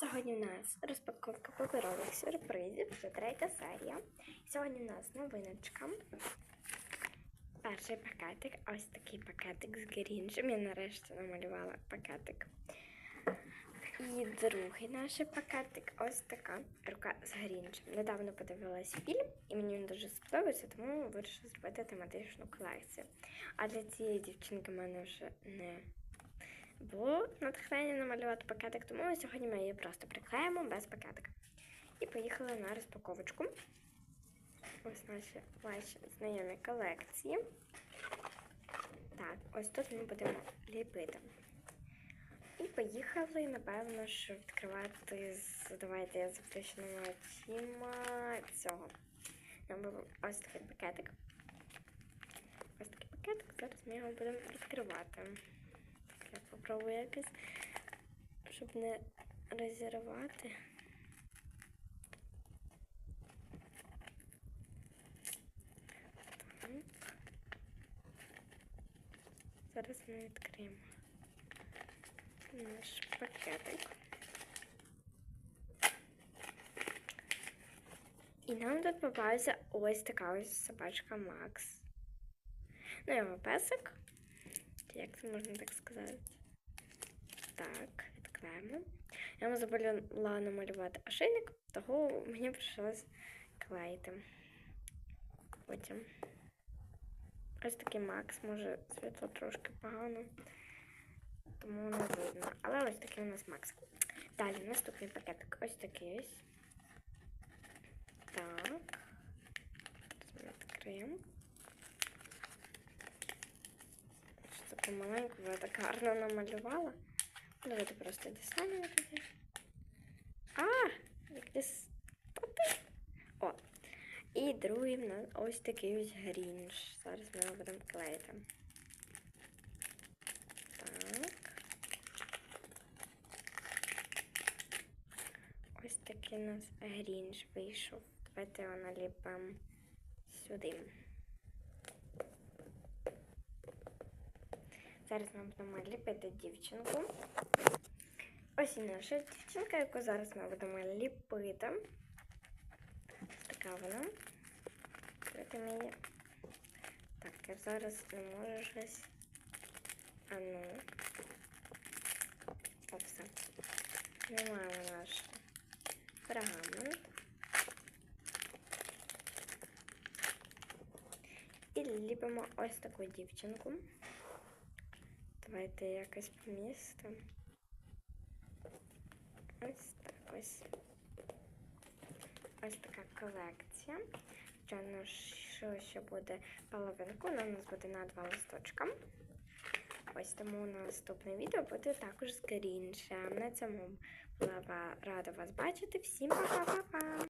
Сьогодні у нас розпаковка паперових сюрпризів, вже третя серія. Сьогодні у нас новиночка. Перший пакетик, ось такий пакетик з грінжем. Я нарешті намалювала пакетик. І другий наш пакетик ось така рука з грінжем. Недавно подивилась фільм, і мені він дуже сподобався, тому вирішила зробити тематичну колекцію. А для цієї дівчинки в мене вже не було натхнення намалювати пакетик, тому ми сьогодні ми її просто приклеїмо без пакетика. І поїхали на розпаковочку. Ось наші ваші знайомі колекції. Так, ось тут ми будемо ліпити. І поїхали, напевно, що відкривати з. Давайте я заплющеними очима цього. Ось такий пакетик. Ось такий пакетик. Зараз ми його будемо відкривати. Я попробую якось, щоб не розірвати. Так. Зараз ми відкриємо наш пакетик. І нам тут попався ось така ось собачка Макс. Ну, його песик. Як це можна так сказати? Так, відклеїмо. Я йому забула намалювати ошейник, того мені прийшлось клеїти. Потім. Ось такий Макс, може світло трошки погано, тому не видно. Але ось такий у нас Макс. Далі наступний пакетик. Ось такий ось. Так. Відкриємо. Що таку маленьку, я так гарно намалювала. Давайте просто дістанемо тоді. А, як дістати? О. І другий в нас ось такий ось грінж. Зараз ми його будемо клеїти. Так. Ось такий у нас грінж вийшов. Давайте його наліпимо сюди. Зараз ми будемо ліпити дівчинку. Ось і наша дівчинка, яку зараз ми будемо ліпити. Така вона. Її. Так, я зараз не можу щось. А ну. О, все. Наш пергамент. І ліпимо ось таку дівчинку. Давайте якось помістимо. Ось так ось. Ось така колекція. Звичайно, що ще буде половинку, вона у нас буде на два листочка. Ось тому наступне відео буде також з гріншем. На цьому була рада вас бачити. Всім пока-пока!